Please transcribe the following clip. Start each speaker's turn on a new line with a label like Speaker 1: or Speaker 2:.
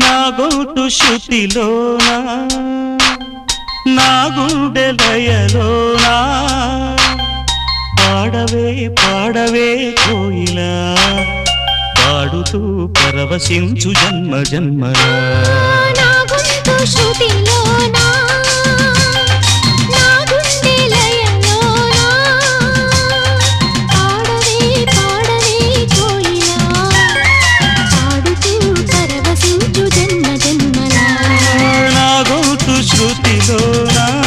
Speaker 1: నా గొంతు శృతిలోనా నా గుండె లయలోనా. పాడవే పాడవే కోయిలా పాడుతూ పరవశించు జన్మ జన్మలా.
Speaker 2: తో నా